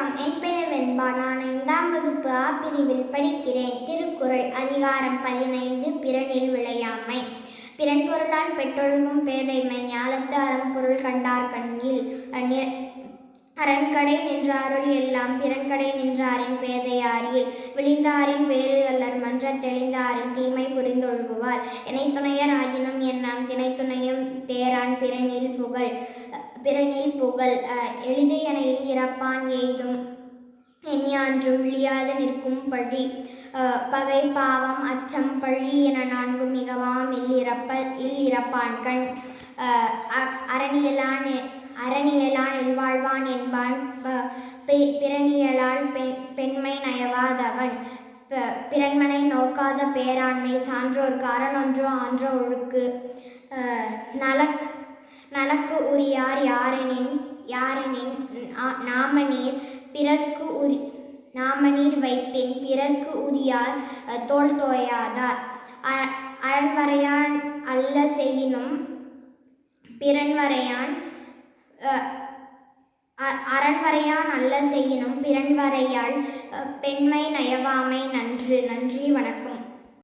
வணக்கம் என் பெயர் வெண்பா நான் ஐந்தாம் வகுப்பு ஆ பிரிவில் படிக்கிறேன். திருக்குறள் அதிகாரம் பதினைந்து பிறனில் விளையாமை பிறன் பொருளால் பெற்றொழுகும் பேதைமை ஞாலத்து அறம்பொருள் கண்டார் கண்ணில். அரண்கடை நின்றாருள் எல்லாம் பிறன்கடை நின்றாரின் பேதையாரில் விழிந்தாரின் பேரு அல்ல தீமை புரிந்தொழுகுவார் இணை துணையர் ஆகினும் என்னாம் திணைத்துணையும் தேரான் பிறனில் புகழ் பிறனில் புகழ் அஹ், எளிது எனையில் இறப்பான் எய்தும். எஞ்ஞான்றும் விழியாது நிற்கும் பழி பகை பாவம் அச்சம் பழி என நான்கு மிகவாம் இல் இறப்ப கண் இறப்பான் அ- அரணியலான் அரணியலான் இல்வாழ்வான் என்பான் ப- பெ- பிறனியலால் பெண் பெண்மை நயவாதவன். பிறன்மனை நோக்காத பேராண்மை சான்றோர்க்கு காரணொன்றோ ஆன்றோ ஒழுக்கு நலக் நலக்கு உரியார் யாரெனின் யாரெனின் நாமநீர் பிறர்க்கு உரி நாமநீர் வைப்பின் பிறர்க்கு உரியார் தோல் தோயாதார். அ- அரண்வரையான் அல்ல செய்யினும் பிறன்வரையான் அஹ், அ- அரண்வரையான் அல்ல செய்யினும் பிற அஹ், பெண்மை நயவாமை நன்று நன்றி வணக்கம்.